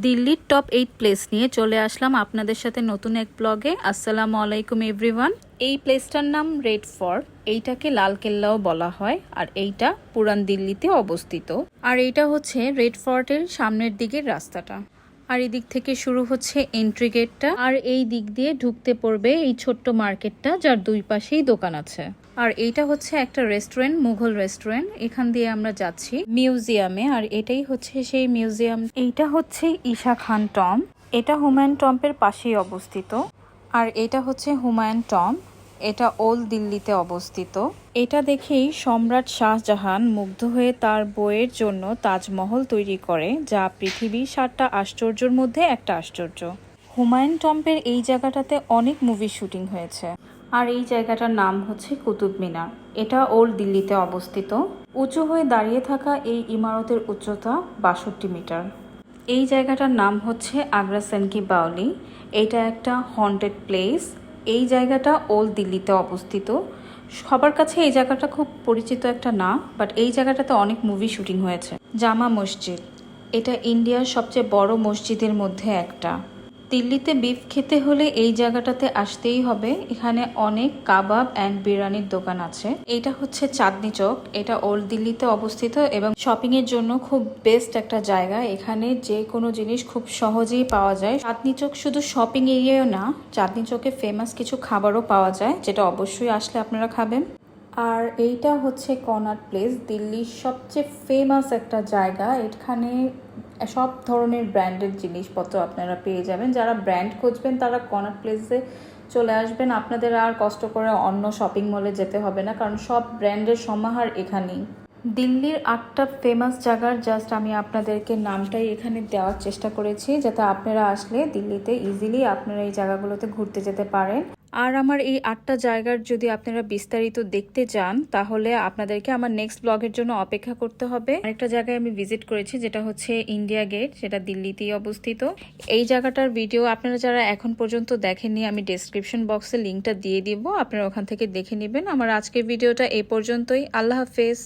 দিল্লির top eight place নিয়ে চলে আসলাম আপনাদের সাথে নতুন এক ব্লগে আসসালামু আলাইকুম এভরিওয়ান এই প্লেসটার নাম রেড ফর এইটাকে লাল কেল্লাও বলা হয়, আর এইটা পুরান দিল্লিতে অবস্থিত। আর এইটা হচ্ছে রেড ফর্টের সামনের দিকের রাস্তাটা। আর এই দিক থেকে শুরু হচ্ছে এন্ট্রি গেটটা আর এই দিক দিয়ে ঢুকতে পড়বে এই ছোট্ট মার্কেটটা, যার দুই পাশেই দোকান আছে। আর এইটা হচ্ছে একটা রেস্টুরেন্ট মুঘল রেস্টুরেন্ট এখান দিয়ে আমরা যাচ্ছি মিউজিয়ামে আর এটাই হচ্ছে সেই মিউজিয়াম এইটা হচ্ছে ঈশা খান টম। এটা হুমায়ুন টম্পের পাশেই অবস্থিত। আর এটা হচ্ছে হুমায়ুন টম। এটা ওল্ড দিল্লিতে অবস্থিত। এটা দেখেই সম্রাট শাহজাহান মুগ্ধ হয়ে তার বইয়ের জন্য তাজমহল তৈরি করে, যা পৃথিবীর সাতটা আশ্চর্যের মধ্যে একটা আশ্চর্য। হুমায়ুন টম্পের এই জায়গাটাতে অনেক মুভি শুটিং হয়েছে। আর এই জায়গাটার নাম হচ্ছে কুতুব মিনার। এটা ওল্ড দিল্লিতে অবস্থিত। উঁচু হয়ে দাঁড়িয়ে থাকা এই ইমারতের উচ্চতা বাষট্টি মিটার। এই জায়গাটার নাম হচ্ছে আগ্রা সেনকি বাউলি এটা একটা হন্টেড প্লেস এই জায়গাটা ওল্ড দিল্লিতে অবস্থিত। সবার কাছে এই জায়গাটা খুব পরিচিত একটা না বাট এই জায়গাটাতে অনেক মুভি শুটিং হয়েছে। জামা মসজিদ, এটা ইন্ডিয়ার সবচেয়ে বড় মসজিদের মধ্যে একটা। দিল্লিতে বিফ খেতে হলে এই জায়গাটাতে আসতেই হবে। এখানে অনেক কাবাব অ্যান্ড বিরিয়ানির দোকান আছে। এটা হচ্ছে চাঁদনি চক। এটা ওল্ড দিল্লিতে অবস্থিত এবং শপিং এর জন্য খুব বেস্ট একটা জায়গা। এখানে যে কোনো জিনিস খুব সহজেই পাওয়া যায়। চাঁদনি চক শুধু শপিং এরিয়াও না, চাঁদনি চকে ফেমাস কিছু খাবারও পাওয়া যায়, যেটা অবশ্যই আসলে আপনারা খাবেন। আর এইটা হচ্ছে কনাট প্লেস, দিল্লির সবচেয়ে ফেমাস একটা জায়গা। এখানে সব ধরনের ব্র্যান্ডের জিনিসপত্র আপনারা পেয়ে যাবেন। যারা ব্র্যান্ড খুঁজবেন, তারা কনাট প্লেসে চলে আসবেন। আপনাদের আর কষ্ট করে অন্য শপিং মলে যেতে হবে না, কারণ সব ব্র্যান্ডের সমাহার এখানেই। দিল্লির আটটা ফেমাস জায়গার জাস্ট আমি আপনাদেরকে নামটাই এখানে দেওয়ার চেষ্টা করেছি, যাতে আপনারা আসলে দিল্লিতে ইজিলি আপনারা এই জায়গাগুলোতে ঘুরতে যেতে পারেন। আর আমার এই আটটা জায়গার যদি আপনারা বিস্তারিত দেখতে চান, তাহলে আপনাদেরকে আমার নেক্সট ব্লগের জন্য অপেক্ষা করতে হবে। আরেকটা জায়গায় আমি ভিজিট করেছি, যেটা হচ্ছে ইন্ডিয়া গেট যেটা দিল্লিতেই অবস্থিত। এই জায়গাটার ভিডিও আপনারা যারা এখন পর্যন্ত দেখেননি, আমি ডেসক্রিপশন বক্সে লিঙ্কটা দিয়ে দিব, আপনারা ওখান থেকে দেখে নেবেন। আমার আজকের ভিডিওটা এই পর্যন্তই। আল্লাহ হাফেজ।